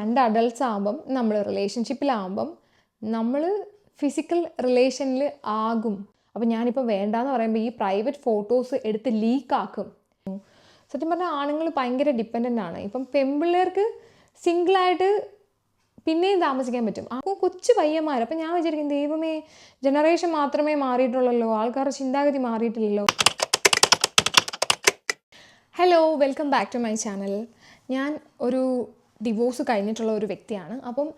രണ്ട് അഡൾട്ട്സ് ആകുമ്പം നമ്മൾ റിലേഷൻഷിപ്പിലാകുമ്പം നമ്മൾ ഫിസിക്കൽ റിലേഷനിൽ ആകും. അപ്പം ഞാനിപ്പോൾ വേണ്ടാന്ന് പറയുമ്പോൾ ഈ പ്രൈവറ്റ് ഫോട്ടോസ് എടുത്ത് ലീക്കാക്കും സത്യം പറഞ്ഞാൽ ആണുങ്ങൾ ഭയങ്കര ഡിപ്പെൻഡന്റ് ആണ്. ഇപ്പം പെൺപിള്ളേർക്ക് സിംഗിളായിട്ട് പിന്നെയും താമസിക്കാൻ പറ്റും. അപ്പോൾ കൊച്ചു പയ്യന്മാർ അപ്പം ഞാൻ വിചാരിക്കും ദൈവമേ ജനറേഷൻ മാത്രമേ മാറിയിട്ടുള്ളല്ലോ ആൾക്കാരുടെ ചിന്താഗതി മാറിയിട്ടില്ലല്ലോ. Hello welcome back to my channel ഞാൻ ഒരു ഡിവോഴ്സ് കഴിഞ്ഞിട്ടുള്ള ഒരു വ്യക്തിയാണ്. അപ്പം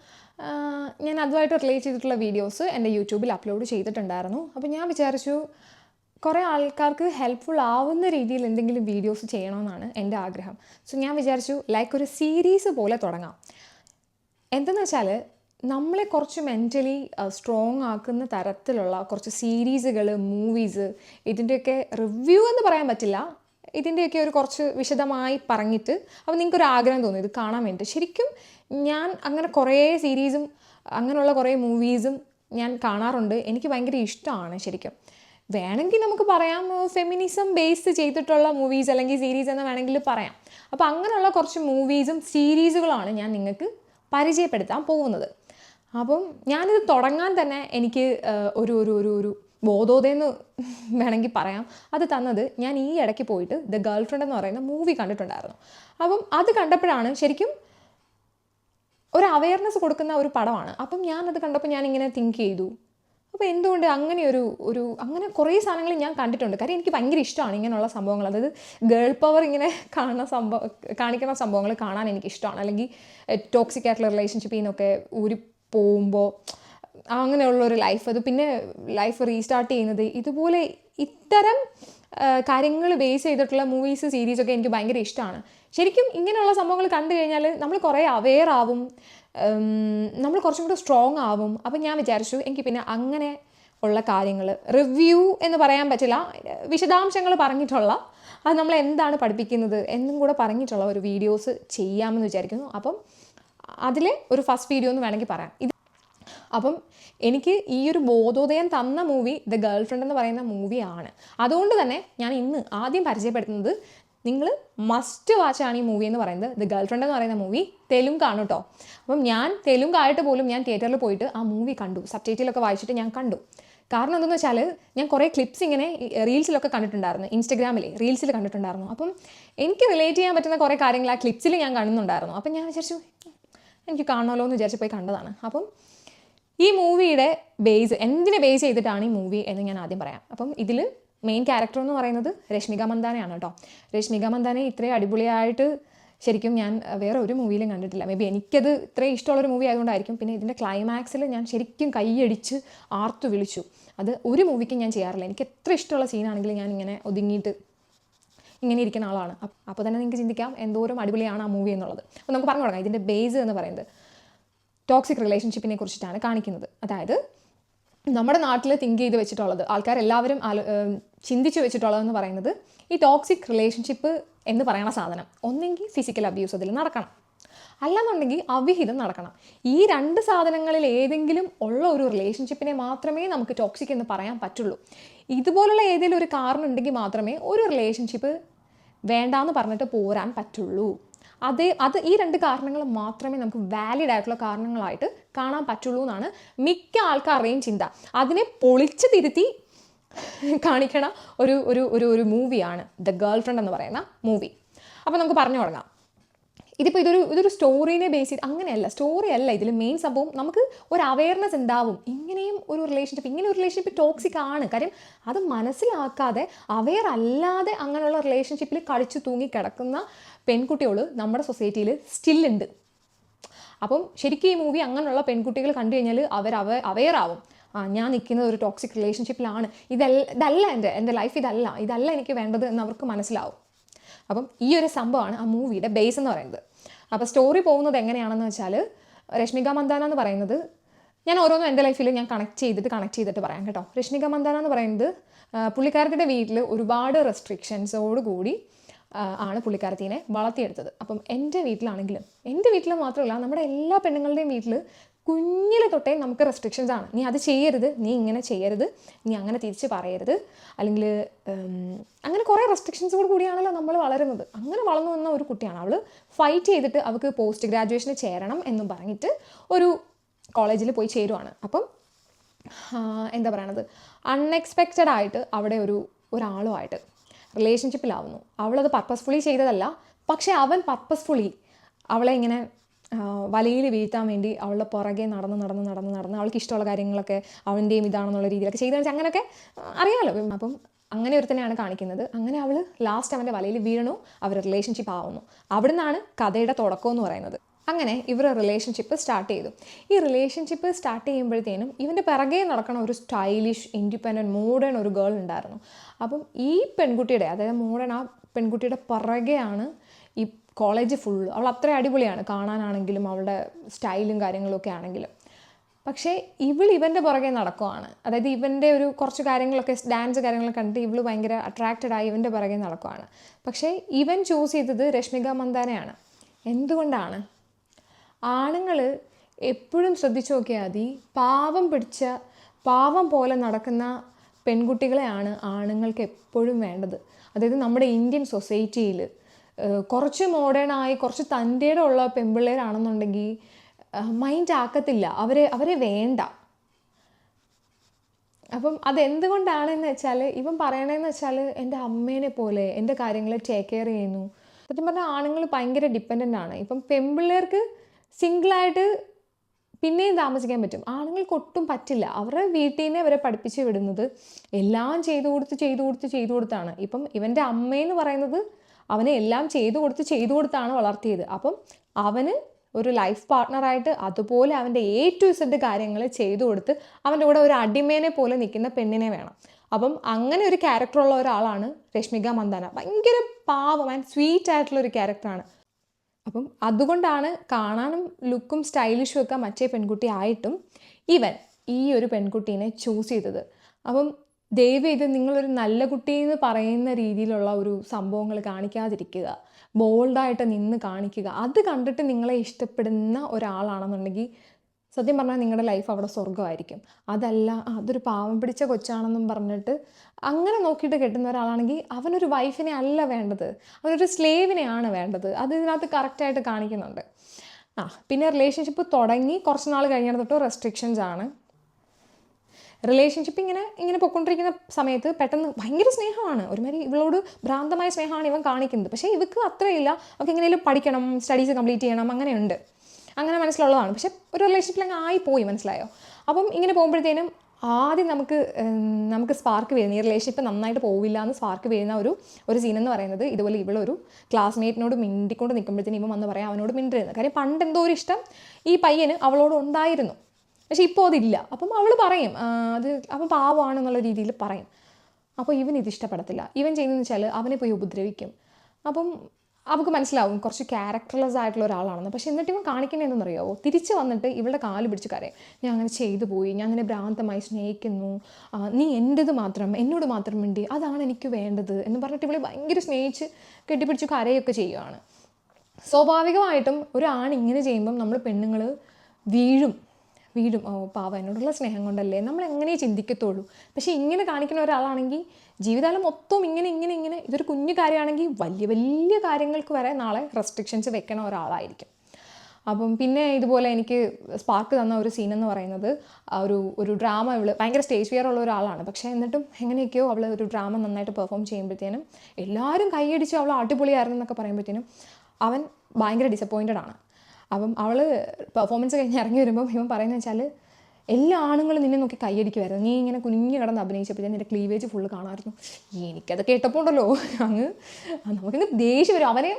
ഞാൻ അതുമായിട്ട് റിലേറ്റ് ചെയ്തിട്ടുള്ള വീഡിയോസ് എന്റെ യൂട്യൂബിൽ അപ്ലോഡ് ചെയ്തിട്ടുണ്ടായിരുന്നു. അപ്പോൾ ഞാൻ വിചാരിച്ചു കുറേ ആൾക്കാർക്ക് ഹെൽപ്ഫുൾ ആവുന്ന രീതിയിൽ എന്തെങ്കിലും വീഡിയോസ് ചെയ്യണമെന്നാണ് എന്റെ ആഗ്രഹം. സോ ഞാൻ വിചാരിച്ചു ലൈക്ക് ഒരു സീരീസ് പോലെ തുടങ്ങാം. എന്തെന്ന് വെച്ചാൽ നമ്മളെ കുറച്ച് മെന്റലി സ്ട്രോങ് ആക്കുന്ന തരത്തിലുള്ള കുറച്ച് സീരീസുകൾ മൂവീസ് ഇതിന്റെയൊക്കെ റിവ്യൂ എന്ന് പറയാൻ പറ്റില്ല. ഇതിന്റെയൊക്കെ ഒരു കുറച്ച് വിശദമായി പറഞ്ഞിട്ട് അപ്പോൾ നിങ്ങൾക്കൊരു ആഗ്രഹം തോന്നി ഇത് കാണാൻ വേണ്ടി ശരിക്കും ഞാൻ അങ്ങനെ കുറേ സീരീസും അങ്ങനെയുള്ള കുറേ മൂവീസും ഞാൻ കാണാറുണ്ട്. എനിക്ക് ഭയങ്കര ഇഷ്ടമാണ് ശരിക്കും. വേണമെങ്കിൽ നമുക്ക് പറയാം ഫെമിനിസം ബേസ് ചെയ്തിട്ടുള്ള മൂവീസ് അല്ലെങ്കിൽ സീരീസ് എന്ന് വേണമെങ്കിൽ പറയാം. അപ്പോൾ അങ്ങനെയുള്ള കുറച്ച് മൂവീസും സീരീസുകളാണ് ഞാൻ നിങ്ങൾക്ക് പരിചയപ്പെടുത്താൻ പോകുന്നത്. അപ്പം ഞാനിത് തുടങ്ങാൻ തന്നെ എനിക്ക് ഒരു ഒരു ഒരു ഒരു ഒരു ബോധോദയെന്ന് വേണമെങ്കിൽ പറയാം. അത് തന്നത് ഞാൻ ഈ ഇടയ്ക്ക് പോയിട്ട് ദ ഗേൾ ഫ്രണ്ട് എന്ന് പറയുന്ന മൂവി കണ്ടിട്ടുണ്ടായിരുന്നു. അപ്പം അത് കണ്ടപ്പോഴാണ് ശരിക്കും ഒരു അവയർനെസ് കൊടുക്കുന്ന ഒരു പടമാണ്. അപ്പം ഞാനത് കണ്ടപ്പോൾ ഞാൻ ഇങ്ങനെ തിങ്ക് ചെയ്തു. അപ്പോൾ എന്തുകൊണ്ട് അങ്ങനെ ഒരു ഒരു അങ്ങനെ കുറേ സാധനങ്ങൾ ഞാൻ കണ്ടിട്ടുണ്ട്. കാര്യം എനിക്ക് ഭയങ്കര ഇഷ്ടമാണ് ഇങ്ങനെയുള്ള സംഭവങ്ങൾ. അതായത് ഗേൾ പവർ ഇങ്ങനെ കാണുന്ന സംഭവം കാണിക്കുന്ന സംഭവങ്ങൾ കാണാൻ എനിക്ക് ഇഷ്ടമാണ് അല്ലെങ്കിൽ ടോക്സിക് ആയിട്ടുള്ള റിലേഷൻഷിപ്പിൽ നിന്നൊക്കെ ഊരി പോകുമ്പോൾ അങ്ങനെയുള്ള ഒരു ലൈഫ് അത് പിന്നെ ലൈഫ് റീസ്റ്റാർട്ട് ചെയ്യുന്നത് ഇതുപോലെ ഇത്തരം കാര്യങ്ങൾ ബേസ് ചെയ്തിട്ടുള്ള മൂവീസ് സീരീസൊക്കെ എനിക്ക് ഭയങ്കര ഇഷ്ടമാണ് ശരിക്കും ഇങ്ങനെയുള്ള സംഭവങ്ങൾ കണ്ടു കഴിഞ്ഞാൽ നമ്മൾ കുറേ അവെയർ ആവും. നമ്മൾ കുറച്ചും കൂടെ സ്ട്രോങ് ആവും. അപ്പം ഞാൻ വിചാരിച്ചു എനിക്ക് പിന്നെ അങ്ങനെ ഉള്ള കാര്യങ്ങൾ റിവ്യൂ എന്ന് പറയാൻ പറ്റില്ല വിശദാംശങ്ങൾ പറഞ്ഞിട്ടുള്ള അത് നമ്മൾ എന്താണ് പഠിപ്പിക്കുന്നത് എന്നും കൂടെ പറഞ്ഞിട്ടുള്ള ഒരു വീഡിയോസ് ചെയ്യാമെന്ന് വിചാരിക്കുന്നു. അപ്പം അതിലെ ഒരു ഫസ്റ്റ് വീഡിയോ എന്ന് വേണമെങ്കിൽ പറയാം. അപ്പം എനിക്ക് ഈ ഒരു ബോധോദയം തന്ന മൂവി ദ ഗേൾ ഫ്രണ്ട് എന്ന് പറയുന്ന മൂവിയാണ് അതുകൊണ്ട് തന്നെ ഞാൻ ഇന്ന് ആദ്യം പരിചയപ്പെടുത്തുന്നത് നിങ്ങൾ മസ്റ്റ് വാച്ചാണ് ഈ മൂവി എന്ന് പറയുന്നത്. ദ ഗേൾ ഫ്രണ്ട് എന്ന് പറയുന്ന മൂവി തെലുങ്കാണ് കേട്ടോ അപ്പം ഞാൻ തെലുങ്കായിട്ട് പോലും ഞാൻ തിയേറ്ററിൽ പോയിട്ട് ആ മൂവി കണ്ടു. സബ് ടൈറ്റിലൊക്കെ വായിച്ചിട്ട് ഞാൻ കണ്ടു. കാരണം എന്തെന്ന് വെച്ചാൽ ഞാൻ കുറേ ക്ലിപ്സ് ഇങ്ങനെ റീൽസിലൊക്കെ കണ്ടിട്ടുണ്ടായിരുന്നു. ഇൻസ്റ്റഗ്രാമിൽ റീൽസിൽ കണ്ടിട്ടുണ്ടായിരുന്നു. അപ്പം എനിക്ക് റിലേറ്റ് ചെയ്യാൻ പറ്റുന്ന കുറേ കാര്യങ്ങൾ ആ ക്ലിപ്സിൽ ഞാൻ കാണുന്നുണ്ടായിരുന്നു. അപ്പം ഞാൻ വിചാരിച്ചു എനിക്ക് കാണണമല്ലോ എന്ന് വിചാരിച്ച് പോയി കണ്ടതാണ്. അപ്പം ഈ മൂവിയുടെ ബേസ് എന്തിനെ ബേസ് ചെയ്തിട്ടാണ് ഈ മൂവി എന്ന് ഞാൻ ആദ്യം പറയാം. അപ്പം ഇതിൽ മെയിൻ ക്യാരക്ടർ എന്ന് പറയുന്നത് രശ്മിക മന്ദാനയാണ് കേട്ടോ രശ്മിക മന്ദാനെ ഇത്രയും അടിപൊളിയായിട്ട് ശരിക്കും ഞാൻ വേറെ ഒരു മൂവിയിലും കണ്ടിട്ടില്ല. മേ ബി എനിക്കത് ഇത്രയും ഇഷ്ടമുള്ളൊരു മൂവി ആയതുകൊണ്ടായിരിക്കും. പിന്നെ ഇതിന്റെ ക്ലൈമാക്സിൽ ഞാൻ ശരിക്കും കൈയടിച്ച് ആർത്തു വിളിച്ചു. അത് ഒരു മൂവിക്കും ഞാൻ ചെയ്യാറില്ല. എനിക്ക് എത്ര ഇഷ്ടമുള്ള സീനാണെങ്കിലും ഞാൻ ഇങ്ങനെ ഒതുങ്ങിയിട്ട് ഇങ്ങനെ ഇരിക്കുന്ന ആളാണ്. അപ്പോൾ തന്നെ നിങ്ങൾക്ക് ചിന്തിക്കാം എന്തോരം അടിപൊളിയാണ് ആ മൂവി എന്നുള്ളത്. അപ്പോൾ നമുക്ക് പറഞ്ഞു തുടങ്ങാം. ഇതിന്റെ ബേസ് എന്ന് പറയുന്നത്. ടോക്സിക് റിലേഷൻഷിപ്പിനെ കുറിച്ചിട്ടാണ് കാണിക്കുന്നത്. അതായത് നമ്മുടെ നാട്ടിൽ തിങ്ക് ചെയ്ത് വെച്ചിട്ടുള്ളത് ആൾക്കാർ എല്ലാവരും ചിന്തിച്ച് വെച്ചിട്ടുള്ളതെന്ന് പറയുന്നത് ഈ ടോക്സിക് റിലേഷൻഷിപ്പ് എന്ന് പറയുന്ന സാധനം. ഒന്നെങ്കിൽ ഫിസിക്കൽ അബ്യൂസ് അതിൽ നടക്കണം. അല്ലെന്നുണ്ടെങ്കിൽ അവിഹിതം നടക്കണം. ഈ രണ്ട് സാധനങ്ങളിൽ ഏതെങ്കിലും ഉള്ള ഒരു റിലേഷൻഷിപ്പിനെ മാത്രമേ നമുക്ക് ടോക്സിക് എന്ന് പറയാൻ പറ്റുള്ളൂ. ഇതുപോലുള്ള ഏതെങ്കിലും ഒരു കാരണം ഉണ്ടെങ്കിൽ മാത്രമേ ഒരു റിലേഷൻഷിപ്പ് വേണ്ടാന്ന് പറഞ്ഞിട്ട് പോരാൻ പറ്റുള്ളൂ. അതേ അത് ഈ രണ്ട് കാരണങ്ങൾ മാത്രമേ നമുക്ക് വാലിഡ് ആയിട്ടുള്ള കാരണങ്ങളായിട്ട് കാണാൻ പറ്റുള്ളൂ എന്നാണ് മിക്ക ആൾക്കാരുടെയും ചിന്ത. അതിനെ പൊളിച്ചു തിരുത്തി കാണിക്കണ ഒരു ഒരു ഒരു മൂവിയാണ് ദ ഗേൾ ഫ്രണ്ട് എന്ന് പറയുന്ന മൂവി അപ്പോൾ നമുക്ക് പറഞ്ഞു തുടങ്ങാം. ഇതിപ്പോൾ ഇതൊരു ഇതൊരു സ്റ്റോറീനെ ബേസ് ചെയ്ത് അങ്ങനെയല്ല സ്റ്റോറി അല്ല ഇതിൽ മെയിൻ സംഭവം നമുക്ക് ഒരു അവയർനെസ് ഉണ്ടാവും. ഇങ്ങനെയും ഒരു റിലേഷൻഷിപ്പ് ഇങ്ങനെ ഒരു റിലേഷൻഷിപ്പ് ടോക്സിക് ആണ്. കാര്യം അത് മനസ്സിലാക്കാതെ അവയർ അല്ലാതെ അങ്ങനെയുള്ള റിലേഷൻഷിപ്പിൽ കളിച്ചു തൂങ്ങി കിടക്കുന്ന പെൺകുട്ടികൾ നമ്മുടെ സൊസൈറ്റിയിൽ സ്റ്റില്ലുണ്ട് അപ്പം ശരിക്കും ഈ മൂവി അങ്ങനെയുള്ള പെൺകുട്ടികൾ കണ്ടു കഴിഞ്ഞാൽ അവർ അവ അവെയർ ആവും. ആ ഞാൻ നിൽക്കുന്നത് ഒരു ടോക്സിക് റിലേഷൻഷിപ്പിലാണ് ഇതല്ല ഇതല്ല എന്റെ എന്റെ ലൈഫ് ഇതല്ല. ഇതല്ല എനിക്ക് വേണ്ടത് എന്ന് അവർക്ക് മനസ്സിലാവും. അപ്പം ഈ ഒരു സംഭവമാണ് ആ മൂവിയുടെ ബേസ് എന്ന് പറയുന്നത്. അപ്പോൾ സ്റ്റോറി പോകുന്നത് എങ്ങനെയാണെന്ന് വെച്ചാൽ രശ്മിക മന്ദാന എന്ന് പറയുന്നത് ഞാൻ ഓരോന്നും എന്റെ ലൈഫിൽ ഞാൻ കണക്ട് ചെയ്തിട്ട് കണക്ട് ചെയ്തിട്ട് പറയാം കേട്ടോ. രശ്മിക മന്ദാന എന്ന് പറയുന്നത് പുള്ളിക്കാരത്തിന്റെ വീട്ടിൽ ഒരുപാട് റെസ്ട്രിക്ഷൻസോടുകൂടി ആണ് പുള്ളിക്കാരത്തിനെ വളർത്തിയെടുത്തത്. അപ്പം എന്റെ വീട്ടിലാണെങ്കിലും എന്റെ വീട്ടിൽ മാത്രമല്ല നമ്മുടെ എല്ലാ പെണ്ണുങ്ങളുടെയും വീട്ടിൽ കുഞ്ഞിലെ തൊട്ടേ നമുക്ക് റെസ്ട്രിക്ഷൻസ് ആണ്. നീ അത് ചെയ്യരുത് നീ ഇങ്ങനെ ചെയ്യരുത് നീ അങ്ങനെ തിരിച്ച് പറയരുത്. അല്ലെങ്കിൽ അങ്ങനെ കുറേ റെസ്ട്രിക്ഷൻസോട് കൂടിയാണല്ലോ നമ്മൾ വളരുന്നത്. അങ്ങനെ വളർന്നു വന്ന ഒരു കുട്ടിയാണ് അവൾ ഫൈറ്റ് ചെയ്തിട്ട് അവൾക്ക് പോസ്റ്റ് ഗ്രാജുവേഷന് ചേരണം എന്നും പറഞ്ഞിട്ട് ഒരു കോളേജിൽ പോയി ചേരുവാണ്. അപ്പം എന്താ പറയണത്? അൺഎക്സ്പെക്റ്റഡ് ആയിട്ട് അവിടെ ഒരു ഒരാളുമായിട്ട് റിലേഷൻഷിപ്പിലാവുന്നു അവളത് പർപ്പസ്ഫുള്ളി ചെയ്തതല്ല. പക്ഷേ അവൻ പർപ്പസ്ഫുള്ളി അവളെ ഇങ്ങനെ വലയിൽ വീഴ്ത്താൻ വേണ്ടി അവളുടെ പുറകെ നടന്ന് നടന്ന് നടന്ന് നടന്ന് അവൾക്ക് ഇഷ്ടമുള്ള കാര്യങ്ങളൊക്കെ അവന്റെയും ഇതാണെന്നുള്ള രീതിയിലൊക്കെ ചെയ്തു വെച്ചാൽ അങ്ങനെയൊക്കെ അറിയാമല്ലോ. അപ്പം അങ്ങനെ ഒരു തന്നെയാണ് കാണിക്കുന്നത്. അങ്ങനെ അവൾ ലാസ്റ്റ് അവന്റെ വലയിൽ വീഴണു അവർ റിലേഷൻഷിപ്പ് ആവുന്നു. അവിടുന്നാണ് കഥയുടെ തുടക്കം എന്ന് പറയുന്നത്. അങ്ങനെ ഇവർ റിലേഷൻഷിപ്പ് സ്റ്റാർട്ട് ചെയ്തു. ഈ റിലേഷൻഷിപ്പ് സ്റ്റാർട്ട് ചെയ്യുമ്പോഴത്തേനും ഇവന്റെ പിറകെ നടക്കണ ഒരു സ്റ്റൈലിഷ് ഇൻഡിപെൻഡന്റ് മോഡേൺ ഒരു ഗേൾ ഉണ്ടായിരുന്നു. അപ്പം ഈ പെൺകുട്ടിയുടെ അതായത് മോഡേൺ ആ പെൺകുട്ടിയുടെ പിറകെയാണ് കോളേജ് ഫുള്ള് അവൾ അത്ര അടിപൊളിയാണ്. കാണാനാണെങ്കിലും അവളുടെ സ്റ്റൈലും കാര്യങ്ങളൊക്കെ ആണെങ്കിലും. പക്ഷേ ഇവൾ ഇവന്റെ പുറകെ നടക്കുവാണ്. അതായത് ഇവന്റെ ഒരു കുറച്ച് കാര്യങ്ങളൊക്കെ ഡാൻസ് കാര്യങ്ങളൊക്കെ കണ്ടിട്ട് ഇവൾ ഭയങ്കര അട്രാക്റ്റഡ് ആയി ഇവന്റെ പുറകെ നടക്കുവാണ്. പക്ഷേ ഇവൻ ചൂസ് ചെയ്തത് രശ്മിക മന്ദാനയാണ്. എന്തുകൊണ്ടാണ്? ആണുങ്ങൾ എപ്പോഴും ശ്രദ്ധിച്ചു നോക്കിയാൽ മതി. പാവം പിടിച്ച പാവം പോലെ നടക്കുന്ന പെൺകുട്ടികളെയാണ് ആണുങ്ങൾക്ക് എപ്പോഴും വേണ്ടത്. അതായത് നമ്മുടെ ഇന്ത്യൻ സൊസൈറ്റിയിൽ കുറച്ച് മോഡേണായി കുറച്ച് തന്റെയുടെ ഉള്ള പെൺപിള്ളേരാണെന്നുണ്ടെങ്കിൽ മൈൻഡ് ആക്കത്തില്ല. അവരെ അവരെ വേണ്ട. അപ്പം അതെന്തുകൊണ്ടാണെന്ന് വെച്ചാൽ ഇവൻ പറയണതെന്ന് വെച്ചാൽ എന്റെ അമ്മേനെ പോലെ എന്റെ കാര്യങ്ങൾ ടേക്ക് കെയർ ചെയ്യുന്നു. സത്യം പറഞ്ഞാൽ ആണുങ്ങൾ ഭയങ്കര ഡിപ്പെൻഡന്റ് ആണ്. ഇപ്പം പെൺപിള്ളേർക്ക് സിംഗിളായിട്ട് പിന്നെയും താമസിക്കാൻ പറ്റും. ആണുങ്ങൾക്ക് ഒട്ടും പറ്റില്ല. അവരുടെ വീട്ടിൽ നിന്ന് അവരെ പഠിപ്പിച്ച് വിടുന്നത് എല്ലാം ചെയ്തു കൊടുത്ത് ചെയ്തു കൊടുത്ത് ചെയ്തു കൊടുത്താണ്. ഇപ്പം ഇവന്റെ അമ്മയെന്ന് പറയുന്നത് അവനെ എല്ലാം ചെയ്തു കൊടുത്ത് ചെയ്തു കൊടുത്താണ് വളർത്തിയത്. അപ്പം അവന് ഒരു ലൈഫ് പാർട്ട്ണറായിട്ട് അതുപോലെ അവന്റെ എ ടു ഇസഡ് കാര്യങ്ങൾ ചെയ്തു കൊടുത്ത് അവന്റെ കൂടെ ഒരു അടിമേനെ പോലെ നിൽക്കുന്ന പെണ്ണിനെ വേണം. അപ്പം അങ്ങനെ ഒരു ക്യാരക്ടറുള്ള ഒരാളാണ് രശ്മിക മന്ദാന. ഭയങ്കര പാവം ആൻഡ് സ്വീറ്റ് ആയിട്ടുള്ള ഒരു ക്യാരക്ടറാണ് അപ്പം അതുകൊണ്ടാണ് കാണാനും ലുക്കും സ്റ്റൈലിഷും ഒക്കെ മറ്റേ പെൺകുട്ടി ആയിട്ടും ഇവൻ ഈ ഒരു പെൺകുട്ടീനെ ചൂസ് ചെയ്തത്. അപ്പം ദയവ് ചെയ്ത് നിങ്ങളൊരു നല്ല കുട്ടി എന്ന് പറയുന്ന രീതിയിലുള്ള ഒരു സംഭവങ്ങൾ കാണിക്കാതിരിക്കുക. ബോൾഡായിട്ട് നിന്ന് കാണിക്കുക. അത് കണ്ടിട്ട് നിങ്ങളെ ഇഷ്ടപ്പെടുന്ന ഒരാളാണെന്നുണ്ടെങ്കിൽ സത്യം പറഞ്ഞാൽ നിങ്ങളുടെ ലൈഫ് അവിടെ സ്വർഗമായിരിക്കും. അതല്ല അതൊരു പാവം പിടിച്ച കൊച്ചാണെന്നും പറഞ്ഞിട്ട് അങ്ങനെ നോക്കിയിട്ട് കെട്ടുന്ന ഒരാളാണെങ്കിൽ അവനൊരു വൈഫിനെ അല്ല വേണ്ടത്. അവനൊരു സ്ലേവിനെയാണ് വേണ്ടത്. അത് ഇതിനകത്ത് കറക്റ്റായിട്ട് കാണിക്കുന്നുണ്ട്. ആ പിന്നെ റിലേഷൻഷിപ്പ് തുടങ്ങി കുറച്ച് നാൾ കഴിഞ്ഞിടത്തോട്ട് റെസ്ട്രിക്ഷൻസ് ആണ്. റിലേഷൻഷിപ്പ് ഇങ്ങനെ ഇങ്ങനെ പൊക്കൊണ്ടിരിക്കുന്ന സമയത്ത് പെട്ടെന്ന് ഭയങ്കര സ്നേഹമാണ്. ഒരുമാതിരി ഇവളോട് ഭ്രാന്തമായ സ്നേഹമാണ് ഇവൻ കാണിക്കുന്നത്. പക്ഷേ ഇവക്ക് അത്രയില്ല. അവൾക്ക് എങ്ങനെയും പഠിക്കണം സ്റ്റഡീസ് കംപ്ലീറ്റ് ചെയ്യണം അങ്ങനെയുണ്ട്. അങ്ങനെ മനസ്സിലുള്ളതാണ്. പക്ഷേ ഒരു റിലേഷൻഷിപ്പിൽ അങ്ങ് ആയിപ്പോയി മനസ്സിലായോ? അപ്പം ഇങ്ങനെ പോകുമ്പോഴത്തേനും ആദ്യം നമുക്ക് നമുക്ക് സ്പാർക്ക് വരുന്ന ഈ റിലേഷൻഷിപ്പ് നന്നായിട്ട് പോവില്ല എന്ന് സ്പാർക്ക് വരുന്ന ഒരു ഒരു സീൻ എന്ന് പറയുന്നത് ഇതുപോലെ ഇവളൊരു ക്ലാസ്മേറ്റിനോട് മിണ്ടിക്കൊണ്ട് നിൽക്കുമ്പോഴത്തേനും ഇവൻ വന്ന് പറയാം അവനോട് മിണ്ടരുത്. കാര്യം പണ്ട് എന്തോ ഒരു ഇഷ്ടം ഈ പയ്യന് അവളോട് ഉണ്ടായിരുന്നു. പക്ഷെ ഇപ്പോൾ അതില്ല. അപ്പം അവൾ പറയും "ആ, അത് അവൻ പാവമാണെന്നുള്ള രീതിയിൽ പറയും. അപ്പോൾ ഇവൻ ഇത് ഇഷ്ടപ്പെടത്തില്ല. ഇവൻ ചെയ്യുന്നതെന്ന് വെച്ചാൽ അവനെ പോയി ഉപദ്രവിക്കും. അപ്പം അവൾക്ക് മനസ്സിലാവും കുറച്ച് ക്യാരക്ടർലെസ് ആയിട്ടുള്ള ഒരാളാണെന്ന്. പക്ഷേ എന്നിട്ട് ഇവൻ കാണിക്കുന്നത് അറിയാവോ? തിരിച്ച് വന്നിട്ട് ഇവളുടെ കാൽ പിടിച്ച് കരയും. ഞാൻ അങ്ങനെ ചെയ്തു പോയി. ഞാൻ അങ്ങനെ ഭ്രാന്തമായി സ്നേഹിക്കുന്നു. നീ എന്റെത് മാത്രം എന്നോട് മാത്രം വേണ്ടി അതാണ് എനിക്ക് വേണ്ടത് എന്ന് പറഞ്ഞിട്ട് ഇവളെ ഭയങ്കര സ്നേഹിച്ച് കെട്ടിപ്പിടിച്ച് കരയൊക്കെ ചെയ്യുകയാണ് സ്വാഭാവികമായിട്ടും ഒരു ആൺ ഇങ്ങനെ ചെയ്യുമ്പം നമ്മൾ പെണ്ണുങ്ങൾ വീഴും. വീഴും ഓ പാവ എന്നോടുള്ള സ്നേഹം കൊണ്ടല്ലേ നമ്മൾ എങ്ങനെ ചിന്തിക്കത്തുള്ളൂ. പക്ഷേ ഇങ്ങനെ കാണിക്കുന്ന ഒരാളാണെങ്കിൽ ജീവിതകാലം മൊത്തം ഇങ്ങനെ ഇങ്ങനെ ഇങ്ങനെ ഇതൊരു കുഞ്ഞു കാര്യമാണെങ്കിൽ വലിയ വലിയ കാര്യങ്ങൾക്ക് വരെ നാളെ റെസ്ട്രിക്ഷൻസ് വെക്കണ ഒരാളായിരിക്കും. അപ്പം പിന്നെ ഇതുപോലെ എനിക്ക് സ്പാർക്ക് തന്ന ഒരു സീൻ എന്ന് പറയുന്നത് ഒരു ഒരു ഡ്രാമ ഇവൾ ഭയങ്കര സ്റ്റേജ് ഫിയർ ഉള്ള ഒരാളാണ്. പക്ഷേ എന്നിട്ടും എങ്ങനെയൊക്കെയോ അവൾ ഒരു ഡ്രാമ നന്നായിട്ട് പെർഫോം ചെയ്യുമ്പോഴത്തേനും എല്ലാവരും കൈയടിച്ച് അവൾ അടിപൊളിയായിരുന്നു എന്നൊക്കെ പറയുമ്പോഴത്തേനും അവൻ ഭയങ്കര ഡിസപ്പോയിന്റഡ് ആണ്. അപ്പം അവൾ പെർഫോമൻസ് കഴിഞ്ഞ് ഇറങ്ങി വരുമ്പോൾ ഇവൻ പറയുന്നത് വെച്ചാൽ എല്ലാ ആണുങ്ങളും നിന്നെ നോക്കി കൈയടിക്കുമായിരുന്നു നീ ഇങ്ങനെ കുനിഞ്ഞു കിടന്ന് അഭിനയിച്ചപ്പോൾ ഞാൻ നിന്റെ ക്ലീവേജ് ഫുള്ള് കാണാമായിരുന്നു. എനിക്കത് കേട്ടപ്പോൾ ഉണ്ടല്ലോ അങ്ങ് നമുക്കിങ്ങ് ദേഷ്യം വരും. അവനെ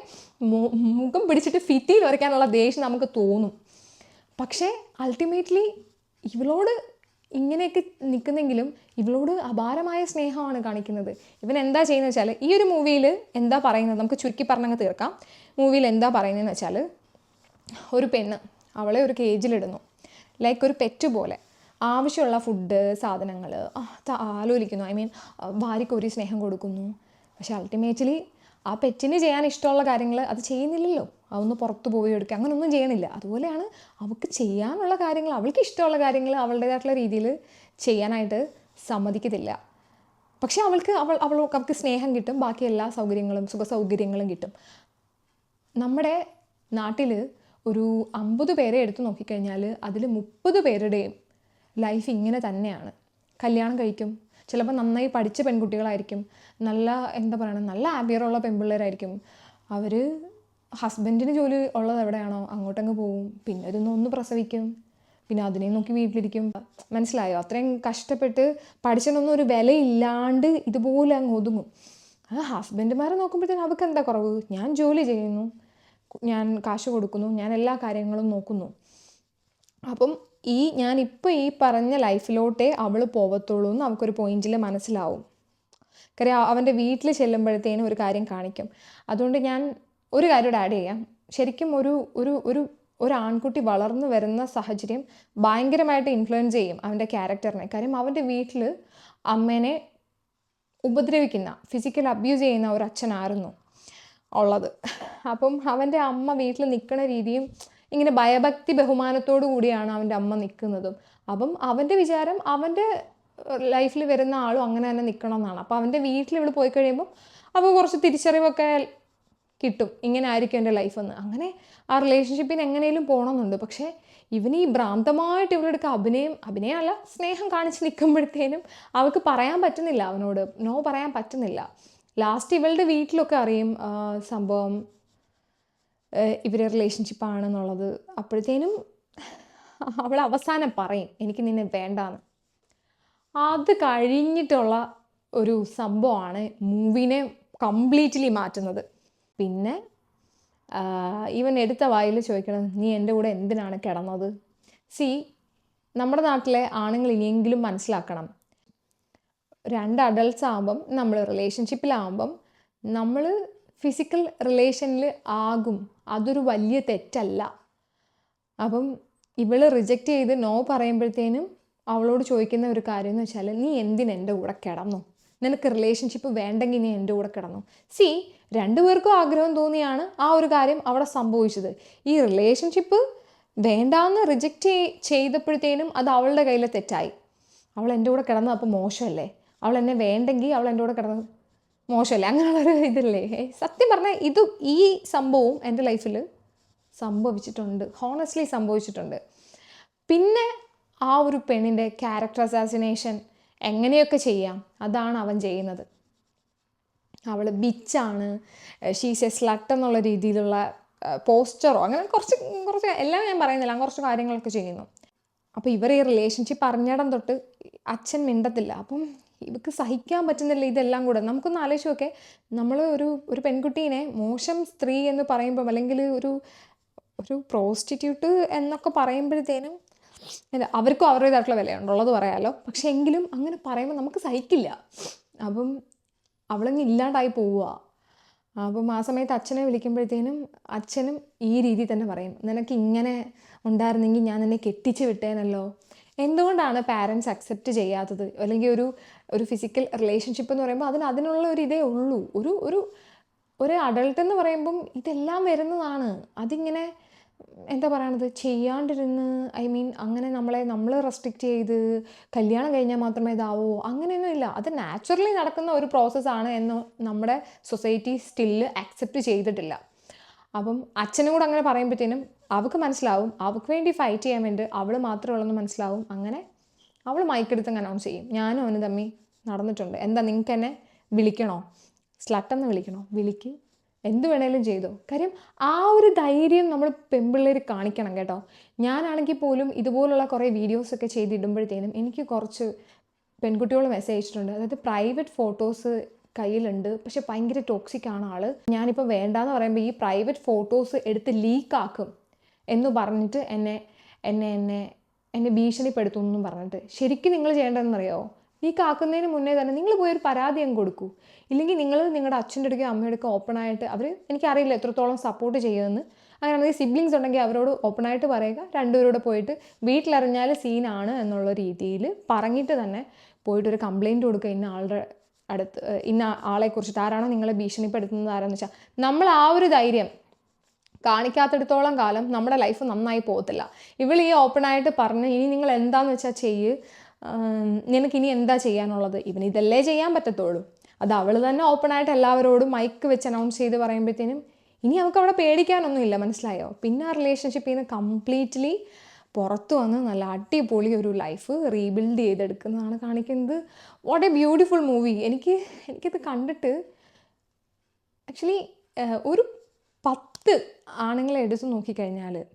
മുഖം പിടിച്ചിട്ട് ഫിറ്റിയിൽ വരയ്ക്കാനുള്ള ദേഷ്യം നമുക്ക് തോന്നും. പക്ഷേ അൾട്ടിമേറ്റ്ലി ഇവളോട് ഇങ്ങനെയൊക്കെ നിൽക്കുന്നെങ്കിലും ഇവളോട് അപാരമായ സ്നേഹമാണ് കാണിക്കുന്നത്. ഇവൻ എന്താ ചെയ്യുന്നത് വെച്ചാൽ ഈ ഒരു മൂവിയിൽ എന്താ പറയുന്നത്? നമുക്ക് ചുരുക്കി പറഞ്ഞങ്ങ് തീർക്കാം. മൂവിയിൽ എന്താ പറയുന്നതെന്ന് വെച്ചാൽ ഒരു പെണ്ണ് അവളെ ഒരു കേജിലിടുന്നു ലൈക്ക് ഒരു പെറ്റ് പോലെ. ആവശ്യമുള്ള ഫുഡ് സാധനങ്ങൾ ആലോചിക്കുന്നു. ഐ മീൻ ഭാര്യയ്ക്ക് ഒരു സ്നേഹം കൊടുക്കുന്നു. പക്ഷേ അൾട്ടിമേറ്റ്ലി ആ പെറ്റിന് ചെയ്യാൻ ഇഷ്ടമുള്ള കാര്യങ്ങൾ അത് ചെയ്യുന്നില്ലല്ലോ. അതൊന്ന് പുറത്ത് പോയി എടുക്കുക. അങ്ങനെയൊന്നും ചെയ്യണില്ല. അതുപോലെയാണ് അവൾക്ക് ചെയ്യാനുള്ള കാര്യങ്ങൾ അവൾക്ക് ഇഷ്ടമുള്ള കാര്യങ്ങൾ അവളുടേതായിട്ടുള്ള രീതിയിൽ ചെയ്യാനായിട്ട് സമ്മതിക്കത്തില്ല. പക്ഷേ അവൾക്ക് അവൾ അവൾ അവൾക്ക് സ്നേഹം കിട്ടും. ബാക്കി എല്ലാ സൗകര്യങ്ങളും സുഖസൗകര്യങ്ങളും കിട്ടും. നമ്മുടെ നാട്ടിൽ ഒരു അമ്പത് പേരെ എടുത്ത് നോക്കിക്കഴിഞ്ഞാൽ അതിൽ മുപ്പത് പേരുടെയും ലൈഫ് ഇങ്ങനെ തന്നെയാണ്. കല്യാണം കഴിക്കും. ചിലപ്പോൾ നന്നായി പഠിച്ച പെൺകുട്ടികളായിരിക്കും. നല്ല എന്താ പറയുക നല്ല ആബിയറുള്ള പെൺപിള്ളേരായിരിക്കും. അവർ ഹസ്ബൻഡിന് ജോലി ഉള്ളത് എവിടെയാണോ അങ്ങോട്ടങ്ങ് പോവും. പിന്നെ ഒരു ഒന്ന് പ്രസവിക്കും. പിന്നെ അതിനെ നോക്കി വീട്ടിലിരിക്കും. മനസ്സിലായോ? അത്രയും കഷ്ടപ്പെട്ട് പഠിച്ചതൊന്നും ഒരു വിലയില്ലാണ്ട് ഇതുപോലെ അങ്ങ് ഒതുങ്ങും. ആ ഹസ്ബൻഡുമാരെ നോക്കുമ്പോഴത്തേനും അവർക്ക് എന്താ കുറവ്? ഞാൻ ജോലി ചെയ്യുന്നു. ഞാൻ കാശ് കൊടുക്കുന്നു ഞാൻ എല്ലാ കാര്യങ്ങളും നോക്കുന്നു. അപ്പം ഈ ഞാൻ ഞാനിപ്പോൾ ഈ പറഞ്ഞ ലൈഫിലോട്ടേ അവൾ പോവത്തുള്ളൂ എന്ന് അവൾക്കൊരു പോയിന്റിൽ മനസ്സിലാവും. കാര്യം അവന്റെ വീട്ടിൽ ചെല്ലുമ്പോഴത്തേനും ഒരു കാര്യം കാണിക്കും. അതുകൊണ്ട് ഞാൻ ഒരു കാര്യം ഇവിടെ ആഡ് ചെയ്യാം. ശരിക്കും ഒരു ഒരു ഒരു ഒരു ആൺകുട്ടി വളർന്നു വരുന്ന സാഹചര്യം ഭയങ്കരമായിട്ട് ഇൻഫ്ലുവൻസ് ചെയ്യും അവന്റെ ക്യാരക്ടറിനെ കാര്യം അവന്റെ വീട്ടിൽ അമ്മേനെ ഉപദ്രവിക്കുന്ന ഫിസിക്കൽ അബ്യൂസ് ചെയ്യുന്ന ഒരു അച്ഛനായിരുന്നു ഉള്ളത്. അപ്പം അവന്റെ അമ്മ വീട്ടിൽ നിൽക്കുന്ന രീതിയും ഇങ്ങനെ ഭയഭക്തി ബഹുമാനത്തോടു കൂടിയാണ് അവന്റെ അമ്മ നിൽക്കുന്നതും. അപ്പം അവന്റെ വിചാരം അവന്റെ ലൈഫിൽ വരുന്ന ആളും അങ്ങനെ തന്നെ നിൽക്കണം എന്നാണ് അപ്പോൾ അവന്റെ വീട്ടിൽ ഇവിടെ പോയി കഴിയുമ്പോൾ അപ്പോൾ കുറച്ച് തിരിച്ചറിവൊക്കെ കിട്ടും. ഇങ്ങനെ ആയിരിക്കും എന്റെ ലൈഫെന്ന് അങ്ങനെ ആ റിലേഷൻഷിപ്പിന് എങ്ങനെയും പോകണമെന്നുണ്ട്. പക്ഷേ ഇവന് ഈ ഭ്രാന്തമായിട്ട് ഇവരുടെ അഭിനയം അഭിനയമല്ല സ്നേഹം കാണിച്ച് നിൽക്കുമ്പോഴത്തേനും അവൾക്ക് പറയാൻ പറ്റുന്നില്ല അവനോട്. നോ പറയാൻ പറ്റുന്നില്ല. ലാസ്റ്റ് ഇവളുടെ വീട്ടിലൊക്കെ അറിയും സംഭവം സംഭവം റിലേഷൻഷിപ്പ് ആണെന്നുള്ളത്. അപ്പോഴത്തേനും അവൾ അവസാനം പറയും എനിക്ക് നിന്നെ വേണ്ടാന്ന്. അത് കഴിഞ്ഞിട്ടുള്ള ഒരു സംഭവമാണ് മൂവിനെ കംപ്ലീറ്റ്ലി മാറ്റുന്നത്. പിന്നെ ഇവൻ എടുത്ത വായിൽ ചോദിക്കണം നീ എന്റെ കൂടെ എന്തിനാണ് കിടന്നത്? സി നമ്മുടെ നാട്ടിലെ ആണുങ്ങൾ ഇനിയെങ്കിലും മനസ്സിലാക്കണം. രണ്ട് അഡൾട്ട്സ് ആകുമ്പം നമ്മൾ റിലേഷൻഷിപ്പിലാകുമ്പം നമ്മൾ ഫിസിക്കൽ റിലേഷനിൽ ആകും. അതൊരു വലിയ തെറ്റല്ല. അപ്പം ഇവൾ റിജക്റ്റ് ചെയ്ത് നോ പറയുമ്പോഴത്തേനും അവളോട് ചോദിക്കുന്ന ഒരു കാര്യം എന്ന് വെച്ചാൽ നീ എന്തിന് എന്റെ കൂടെ കിടന്നു? നിനക്ക് റിലേഷൻഷിപ്പ് വേണ്ടെങ്കിൽ നീ എന്റെ കൂടെ കിടന്നു. സി രണ്ടുപേർക്കും ആഗ്രഹം തോന്നിയാണ് ആ ഒരു കാര്യം അവിടെ സംഭവിച്ചത്. ഈ റിലേഷൻഷിപ്പ് വേണ്ടാന്ന് റിജക്റ്റ് ചെയ്തപ്പോഴത്തേനും അത് അവളുടെ കയ്യിലെ തെറ്റായി. അവൾ എന്റെ കൂടെ കിടന്നത് അപ്പോൾ മോശമല്ലേ? അവൾ എന്നെ വേണ്ടെങ്കിൽ അവൾ എന്റെ കൂടെ കിടന്ന് മോശമല്ലേ അങ്ങനെയുള്ളൊരു ഇതില്ലേ? സത്യം പറഞ്ഞാൽ ഇത് ഈ സംഭവവും എന്റെ ലൈഫിൽ സംഭവിച്ചിട്ടുണ്ട്. ഹോണസ്റ്റ്ലി സംഭവിച്ചിട്ടുണ്ട്. പിന്നെ ആ ഒരു പെണ്ണിന്റെ ക്യാരക്ടർ അസാസിനേഷൻ എങ്ങനെയൊക്കെ ചെയ്യാം? അതാണ് അവൻ ചെയ്യുന്നത്. അവൾ ബിച്ചാണ്. ഷീസ് എ സ്ലട്ട് എന്നുള്ള രീതിയിലുള്ള പോസ്റ്ററോ അങ്ങനെ കുറച്ച് കുറച്ച് എല്ലാം ഞാൻ പറയുന്നില്ല. കുറച്ച് കാര്യങ്ങളൊക്കെ ചെയ്യുന്നു. അപ്പോൾ ഇവർ ഈ റിലേഷൻഷിപ്പ് അറിഞ്ഞിടം തൊട്ട് അച്ഛൻ മിണ്ടത്തില്ല. അപ്പം ഇവർക്ക് സഹിക്കാൻ പറ്റുന്നില്ല ഇതെല്ലാം കൂടെ. നമുക്കൊന്ന് ആലോചിച്ച് നോക്കെ. നമ്മൾ ഒരു ഒരു പെൺകുട്ടീനെ മോശം സ്ത്രീ എന്ന് പറയുമ്പം അല്ലെങ്കിൽ ഒരു ഒരു പ്രോസ്റ്റിറ്റ്യൂട്ട് എന്നൊക്കെ പറയുമ്പോഴത്തേനും അവർക്കും അവരുടേതായിട്ടുള്ള വിലയുണ്ട് ഉള്ളത് പറയാമല്ലോ പക്ഷെ എങ്കിലും അങ്ങനെ പറയുമ്പോൾ നമുക്ക് സഹിക്കില്ല. അപ്പം അവളങ്ങ് ഇല്ലാണ്ടായി പോവുക. അപ്പം ആ സമയത്ത് അച്ഛനെ വിളിക്കുമ്പോഴത്തേനും അച്ഛനും ഈ രീതി തന്നെ പറയും. നിനക്ക് ഇങ്ങനെ ഉണ്ടായിരുന്നെങ്കിൽ ഞാൻ നിന്നെ കെട്ടിച്ച് വിട്ടേനല്ലോ. എന്തുകൊണ്ടാണ് പാരൻസ് അക്സെപ്റ്റ് ചെയ്യാത്തത്? അല്ലെങ്കിൽ ഒരു ഒരു ഫിസിക്കൽ റിലേഷൻഷിപ്പ് എന്ന് പറയുമ്പോൾ അതിന് അതിനുള്ള ഒരു ഇതേ ഉള്ളൂ. ഒരു ഒരു ഒരു അഡൾട്ട് എന്ന് പറയുമ്പം ഇതെല്ലാം വരുന്നതാണ്. അതിങ്ങനെ എന്താ പറയണത്? ചെയ്യാണ്ടിരുന്ന് ഐ മീൻ അങ്ങനെ നമ്മളെ നമ്മൾ റെസ്ട്രിക്റ്റ് ചെയ്ത് കല്യാണം കഴിഞ്ഞാൽ മാത്രമേ ഇതാവോ. അങ്ങനെയൊന്നും ഇല്ല. അത് നാച്ചുറലി നടക്കുന്ന ഒരു പ്രോസസ്സാണ് എന്ന് നമ്മുടെ സൊസൈറ്റി സ്റ്റില്ല് അക്സെപ്റ്റ് ചെയ്തിട്ടില്ല. അപ്പം അച്ഛനും കൂടെ അങ്ങനെ പറയുമ്പോഴത്തേനും അവൾക്ക് മനസ്സിലാവും അവൾക്ക് വേണ്ടി ഫൈറ്റ് ചെയ്യാൻ വേണ്ടി അവൾ മാത്രമേ ഉള്ളെന്ന് മനസ്സിലാവും. അങ്ങനെ അവൾ മൈക്കെടുത്ത് അനൗൺസ് ചെയ്യും. ഞാനും അവന് തമ്മി നടന്നിട്ടുണ്ട്. എന്താ നിങ്ങൾക്ക് എന്നെ വിളിക്കണോ? സ്ലട്ടെന്ന് വിളിക്കണോ? വിളിക്ക്. എന്ത് വേണേലും ചെയ്തോ. കാര്യം ആ ഒരു ധൈര്യം നമ്മൾ പെമ്പിള്ളേർ കാണിക്കണം കേട്ടോ. ഞാനാണെങ്കിൽ പോലും ഇതുപോലുള്ള കുറേ വീഡിയോസൊക്കെ ചെയ്തിടുമ്പോഴത്തേനും എനിക്ക് കുറച്ച് പെൺകുട്ടികൾ മെസ്സേജ് അയച്ചിട്ടുണ്ട്. അതായത് പ്രൈവറ്റ് ഫോട്ടോസ് കയ്യിലുണ്ട്. പക്ഷെ ഭയങ്കര ടോക്സിക് ആണ് ആൾ ഞാനിപ്പോൾ വേണ്ടാന്ന് പറയുമ്പോൾ ഈ പ്രൈവറ്റ് ഫോട്ടോസ് എടുത്ത് ലീക്കാക്കും എന്ന് പറഞ്ഞിട്ട് എന്നെ എന്നെ എന്നെ എന്നെ ഭീഷണിപ്പെടുത്തും എന്നും പറഞ്ഞിട്ട്. ശരിക്കും നിങ്ങൾ ചെയ്യേണ്ടതെന്നറിയാമോ ലീക്ക് ആക്കുന്നതിന് മുന്നേ തന്നെ നിങ്ങൾ പോയൊരു പരാതി അങ്ങ് കൊടുക്കൂ. ഇല്ലെങ്കിൽ നിങ്ങൾ നിങ്ങളുടെ അച്ഛന്റെ അടുക്കോ അമ്മയുടെ അടുക്കോ ഓപ്പണായിട്ട് അവർ എനിക്കറിയില്ല എത്രത്തോളം സപ്പോർട്ട് ചെയ്യുമെന്ന്. അങ്ങനെയാണെങ്കിൽ സിബ്ലിങ്സ് ഉണ്ടെങ്കിൽ അവരോട് ഓപ്പണായിട്ട് പറയുക. രണ്ടുപേരോട് പോയിട്ട് വീട്ടിലറിഞ്ഞാൽ സീനാണ് എന്നുള്ള രീതിയിൽ പറഞ്ഞിട്ട് തന്നെ പോയിട്ടൊരു കംപ്ലയിന്റ് കൊടുക്കുക. ഇന്ന ആളുടെ അടുത്ത് ഇന്ന ആളെക്കുറിച്ചിട്ട് ആരാണോ നിങ്ങളെ ഭീഷണിപ്പെടുത്തുന്നത് ആരാന്ന് വെച്ചാൽ നമ്മൾ ആ ഒരു ധൈര്യം കാണിക്കാത്തിടത്തോളം കാലം നമ്മുടെ ലൈഫ് നന്നായി പോകത്തില്ല. ഇവൾ ഈ ഓപ്പണായിട്ട് പറഞ്ഞ് ഇനി നിങ്ങൾ എന്താന്ന് വെച്ചാൽ ചെയ്യ്. നിനക്ക് ഇനി എന്താ ചെയ്യാനുള്ളത്? ഇവന് ഇതല്ലേ ചെയ്യാൻ പറ്റത്തുള്ളൂ. അത് അവൾ തന്നെ ഓപ്പണായിട്ട് എല്ലാവരോടും മൈക്ക് വെച്ച് അനൗൺസ് ചെയ്ത് പറയുമ്പോഴത്തേനും ഇനി അവൾക്ക് അവിടെ പേടിക്കാനൊന്നുമില്ല മനസ്സിലായോ? പിന്നെ ആ റിലേഷൻഷിപ്പിൽ നിന്ന് കംപ്ലീറ്റ്ലി പുറത്തു വന്ന് നല്ല അടിപൊളി ഒരു ലൈഫ് റീബിൽഡ് ചെയ്തെടുക്കുന്നതാണ് കാണിക്കുന്നത്. വാട്ട് എ ബ്യൂട്ടിഫുൾ മൂവി എനിക്ക് എനിക്കിത് കണ്ടിട്ട് ആക്ച്വലി ഒരു പത്ത് ആണുങ്ങളെ എടുത്ത് നോക്കിക്കഴിഞ്ഞാൽ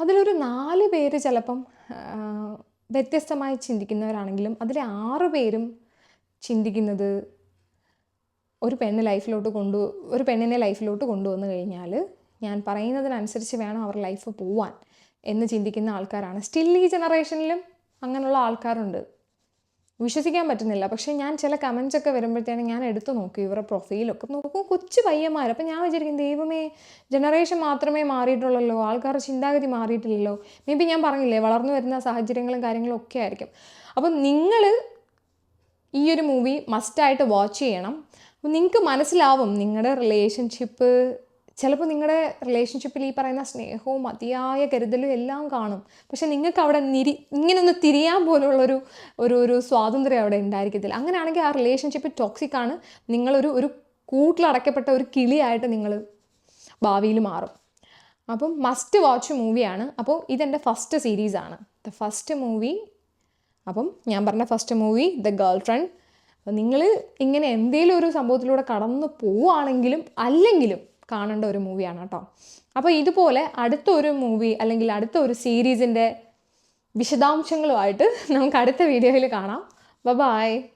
അതിലൊരു നാല് പേര് ചിലപ്പം വ്യത്യസ്തമായി ചിന്തിക്കുന്നവരാണെങ്കിലും അതിലെ ആറ് പേരും ചിന്തിക്കുന്നത് ഒരു പെണ്ണ് ലൈഫിലോട്ട് കൊണ്ടു ഒരു പെണ്ണിനെ ലൈഫിലോട്ട് കൊണ്ടുവന്നു കഴിഞ്ഞാൽ ഞാൻ പറയുന്നതിനനുസരിച്ച് വേണം അവർ ലൈഫ് പോവാൻ എന്ന് ചിന്തിക്കുന്ന ആൾക്കാരാണ്. സ്റ്റിൽ ഈ ജനറേഷനിലും അങ്ങനെയുള്ള ആൾക്കാരുണ്ട്. വിശ്വസിക്കാൻ പറ്റുന്നില്ല. പക്ഷേ ഞാൻ ചില കമൻസ് ഒക്കെ വരുമ്പോഴത്തേനും ഞാൻ എടുത്തു നോക്കും. ഇവരുടെ പ്രൊഫൈലൊക്കെ നോക്കും. കൊച്ചു പയ്യന്മാർ അപ്പം ഞാൻ വിചാരിക്കും ദൈവമേ ജനറേഷൻ മാത്രമേ മാറിയിട്ടുള്ളല്ലോ. ആൾക്കാരുടെ ചിന്താഗതി മാറിയിട്ടില്ലല്ലോ. മേ ബി ഞാൻ പറഞ്ഞില്ലേ വളർന്നു വരുന്ന സാഹചര്യങ്ങളും കാര്യങ്ങളും ഒക്കെ ആയിരിക്കും. അപ്പം നിങ്ങൾ ഈ ഒരു മൂവി മസ്റ്റായിട്ട് വാച്ച് ചെയ്യണം. നിങ്ങൾക്ക് മനസ്സിലാവും നിങ്ങളുടെ റിലേഷൻഷിപ്പ് ചിലപ്പോൾ നിങ്ങളുടെ റിലേഷൻഷിപ്പിൽ ഈ പറയുന്ന സ്നേഹവും അതിയായ കരുതലും എല്ലാം കാണും. പക്ഷെ നിങ്ങൾക്ക് അവിടെ നിരി ഇങ്ങനെ ഒന്ന് തിരിയാൻ പോലുള്ളൊരു ഒരു ഒരു സ്വാതന്ത്ര്യം അവിടെ ഉണ്ടായിരിക്കത്തില്ല. അങ്ങനെയാണെങ്കിൽ ആ റിലേഷൻഷിപ്പ് ടോക്സിക് ആണ്. നിങ്ങളൊരു ഒരു കൂട്ടിലടക്കപ്പെട്ട ഒരു കിളിയായിട്ട് നിങ്ങൾ ഭാവിയിൽ മാറും. അപ്പം മസ്റ്റ് വാച്ച് മൂവിയാണ് അപ്പോൾ ഇതെന്റെ ഫസ്റ്റ് സീരീസാണ് ദ ഫസ്റ്റ് മൂവി അപ്പം ഞാൻ പറഞ്ഞ first movie the girl friend നിങ്ങൾ ഇങ്ങനെ എന്തെങ്കിലും ഒരു സംഭവത്തിലൂടെ കടന്നു പോവുകയാണെങ്കിലും അല്ലെങ്കിലും കാണേണ്ട ഒരു മൂവിയാണ് കേട്ടോ. അപ്പോൾ ഇതുപോലെ അടുത്ത ഒരു മൂവി അല്ലെങ്കിൽ അടുത്ത ഒരു സീരീസിന്റെ വിശദാംശങ്ങളുമായിട്ട് നമുക്ക് അടുത്ത വീഡിയോയിൽ കാണാം. ബ ബായ്